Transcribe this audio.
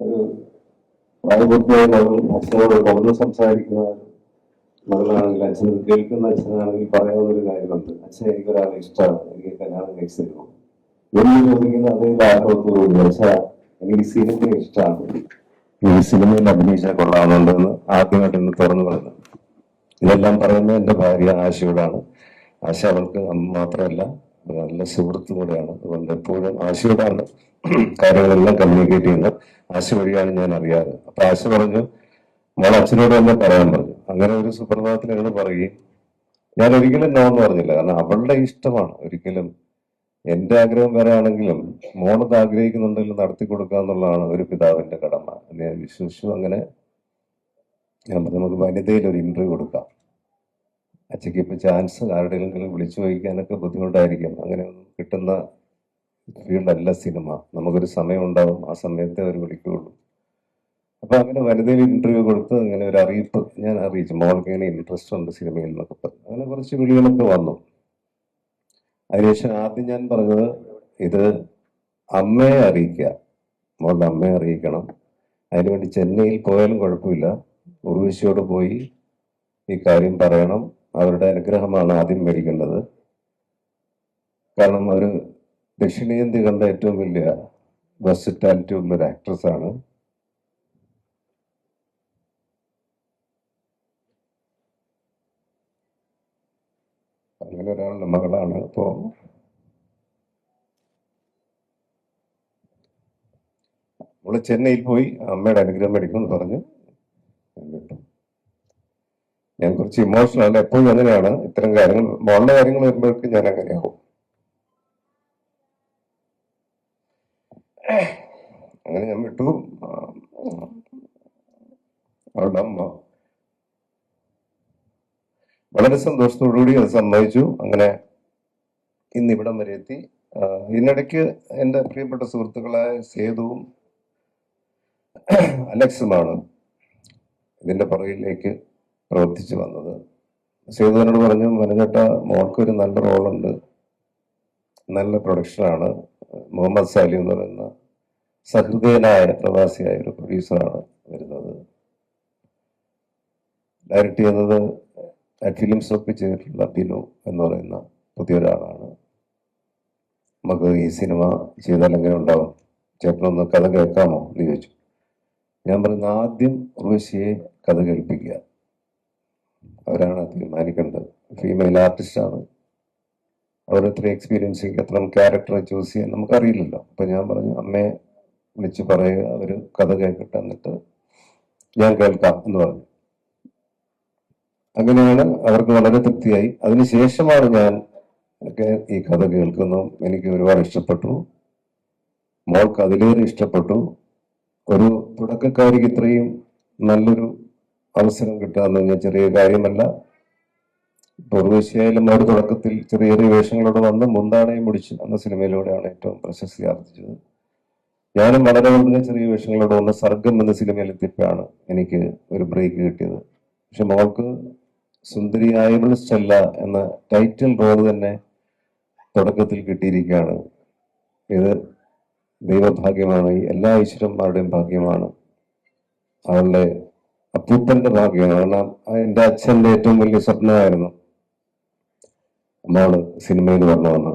ഒരു പ്രായപൂർത്തിയായ മകൾ അച്ഛനോട് തുറന്ന് സംസാരിക്കുന്ന മകളാണെങ്കിൽ അച്ഛൻ കേൾക്കുന്ന അച്ഛനാണെങ്കിൽ പറയാവുന്ന ഒരു കാര്യമുണ്ട്. അച്ഛൻ എനിക്കൊരാളെ ഇഷ്ടമാണ്. എനിക്ക് കല്യാണം കഴിച്ചു തരുമോ? എന്ന് ചോദിക്കുന്ന അതേ ആഗ്രഹത്തോടുകൂടി അച്ഛാ എനിക്ക് സിനിമ ഇഷ്ടമാണ്. ഈ സിനിമയിൽ അഭിനയിച്ചാൽ കൊള്ളാമെന്നുണ്ടെന്ന് ആദ്യമായിട്ട് ഇന്ന് തുറന്നു പറഞ്ഞു ഇതെല്ലാം പറയുന്നത് എന്റെ ഭാര്യ ആശയോടാണ്. ആശ അവൾക്ക് മാത്രമല്ല നല്ല സുഹൃത്തും കൂടെയാണ്. അതുകൊണ്ട് എപ്പോഴും ആശയോടാണ്. കാര്യങ്ങളെല്ലാം കമ്മ്യൂണിക്കേറ്റ് ചെയ്യുന്ന ആശ വഴിയാണ് ഞാൻ അറിയാറ്. അപ്പൊ ആശ പറഞ്ഞു മോൾ അച്ഛനോട് തന്നെ പറയാൻ പറഞ്ഞു. അങ്ങനെ ഒരു സുപ്രഭാതത്തിൽ അങ്ങനെ പറയുകയും ഞാൻ ഒരിക്കലും നോ എന്ന് പറഞ്ഞില്ല. കാരണം അവളുടെ ഇഷ്ടമാണ് ഒരിക്കലും. എന്റെ ആഗ്രഹം വരെ ആണെങ്കിലും മോളത് ആഗ്രഹിക്കുന്നുണ്ടെങ്കിൽ നടത്തി കൊടുക്കുക എന്നുള്ളതാണ് ഒരു പിതാവിന്റെ കടമ. ഞാൻ വിശ്വസിച്ചു അങ്ങനെ. ഞാൻ പറഞ്ഞു നമുക്ക് വനിതയിൽ ഒരു ഇന്റർവ്യൂ കൊടുക്കാം. അച്ഛക്ക് ഇപ്പൊ ചാൻസ് ആരുടെയെങ്കിലും വിളിച്ചു ചോദിക്കാനൊക്കെ ബുദ്ധിമുട്ടായിരിക്കും. അങ്ങനെ ഒന്നും കിട്ടുന്ന ഫീൽഡല്ല സിനിമ. നമുക്കൊരു സമയം ഉണ്ടാവും ആ സമയത്തെ അവർ വിളിക്കുകയുള്ളൂ അപ്പൊ അങ്ങനെ വനിതയിൽ ഇന്റർവ്യൂ കൊടുത്ത് അങ്ങനെ ഒരു അറിയിപ്പ് ഞാൻ അറിയിച്ചു. മോൾക്ക് ഇങ്ങനെ ഇൻട്രസ്റ്റ് ഉണ്ട് സിനിമയിൽ എന്നൊക്കെ പറഞ്ഞു. അങ്ങനെ കുറച്ച് വിളികളൊക്കെ വന്നു. അതിനുശേഷം ആദ്യം ഞാൻ പറഞ്ഞത് ഇത് അമ്മയെ അറിയിക്കുക. മോളുടെ അമ്മയെ അറിയിക്കണം. അതിനുവേണ്ടി ചെന്നൈയിൽ പോയാലും കുഴപ്പമില്ല. ഉർവശിയോട് പോയി ഈ കാര്യം പറയണം. അവരുടെ അനുഗ്രഹമാണ് ആദ്യം മേടിക്കേണ്ടത്. കാരണം ഒരു ദക്ഷിണേന്ത്യ കണ്ട ഏറ്റവും വലിയ വെർസിറ്റാലിറ്റി ഉള്ള ഒരു ആക്ട്രസ് ആണ്. അങ്ങനെ ഒരാളുടെ മകളാണ്. അപ്പോ അവൾ ചെന്നൈയിൽ പോയി അമ്മയുടെ അനുഗ്രഹം മേടിക്കുമെന്ന് പറഞ്ഞു. ഞാൻ കുറച്ച് ഇമോഷണൽ ആണ്. എപ്പോഴും അങ്ങനെയാണ്. ഇത്തരം കാര്യങ്ങൾ മോളുടെ കാര്യങ്ങൾ വരുമ്പോഴേക്കും ഞാൻ അങ്ങനെയാവും. അങ്ങനെ ഞാൻ വിട്ടു. അവളുടെ അമ്മ വളരെ സന്തോഷത്തോടുകൂടി അത് സമ്മതിച്ചു. അങ്ങനെ ഇന്ന് ഇവിടം വരെ എത്തി. ഇതിനിടയ്ക്ക് എന്റെ പ്രിയപ്പെട്ട സുഹൃത്തുക്കളായ സേതുവും അലക്സുമാണ് ഇതിന്റെ പുറകിലേക്ക് പ്രവർത്തിച്ചു വന്നത്. സേതുവിനോട് പറഞ്ഞു മനഞ്ഞട്ട മോൾക്കൊരു നല്ല റോളുണ്ട് നല്ല പ്രൊഡക്ഷനാണ് മുഹമ്മദ് സാലി എന്ന് പറയുന്ന സഹൃദയനായ പ്രവാസിയായ ഒരു പ്രൊഡ്യൂസറാണ് വരുന്നത്. ഡയറക്റ്റ് ചെയ്യുന്നത് ഫിലിംസ് ഒക്കെ ചെയ്തിട്ടുള്ള ബിനു എന്ന് പറയുന്ന പുതിയൊരാളാണ്. നമുക്ക് ഈ സിനിമ ചെയ്താൽ എങ്ങനെ ഉണ്ടാവും? ചേട്ടനൊന്ന് കഥ കേൾക്കാമോ? എന്ന് ചോദിച്ചു. ഞാൻ പറയുന്ന ആദ്യം ഉർവശിയെ കഥ കേൾപ്പിക്കുക. അവരാണ് തീരുമാനിക്കേണ്ടത്. ഫീമെയിൽ ആർട്ടിസ്റ്റാണ് അവർ എത്ര എക്സ്പീരിയൻസ് എത്ര ക്യാരക്ടറെ ചൂസ് ചെയ്യാൻ നമുക്കറിയില്ലല്ലോ. അപ്പം ഞാൻ പറഞ്ഞു അമ്മയെ വിളിച്ച് പറയുക ഒരു കഥ കേൾക്കട്ടെ എന്നിട്ട് ഞാൻ കേൾക്കാം എന്ന് പറഞ്ഞു. അങ്ങനെയാണ് അവർക്ക് വളരെ തൃപ്തിയായി. അതിനുശേഷമാണ് ഞാൻ ഈ കഥ കേൾക്കുന്നു. എനിക്ക് ഒരുപാട് ഇഷ്ടപ്പെട്ടു. മോൾക്ക് അതിലേറെ ഇഷ്ടപ്പെട്ടു. ഒരു തുടക്കക്കാരിക്ക് ഇത്രയും നല്ലൊരു അവസരം കിട്ടുക ഞാൻ ചെറിയ കാര്യമല്ല. പൂർവശിയായാലും അവർ തുടക്കത്തിൽ ചെറിയ ചെറിയ വേഷങ്ങളോട് വന്ന് മുന്താണയും മുടിച്ചു എന്ന സിനിമയിലൂടെയാണ് ഏറ്റവും പ്രശസ്തി ആർജിച്ചത്. ഞാനും വളരെ വളരെ ചെറിയ വേഷങ്ങളോട് വന്ന സർഗം എന്ന സിനിമയിൽ എത്തിയപ്പോഴാണ് എനിക്ക് ഒരു ബ്രേക്ക് കിട്ടിയത്. പക്ഷെ മോൾക്ക് സുന്ദരിയായവൾ സ്റ്റെല്ല എന്ന ടൈറ്റിൽ റോൾ തന്നെ തുടക്കത്തിൽ കിട്ടിയിരിക്കുകയാണ്. ഇത് ദൈവഭാഗ്യമാണ് എല്ലാ ഈശ്വരന്മാരുടെയും ഭാഗ്യമാണ്. അവളുടെ അപ്പൂപ്പന്റെ ഭാഗ്യമാണ്. കാരണം എന്റെ എന്റെ അച്ഛന്റെ ഏറ്റവും വലിയ സ്വപ്നമായിരുന്നു മോൾ സിനിമയിൽ വരണമെന്ന്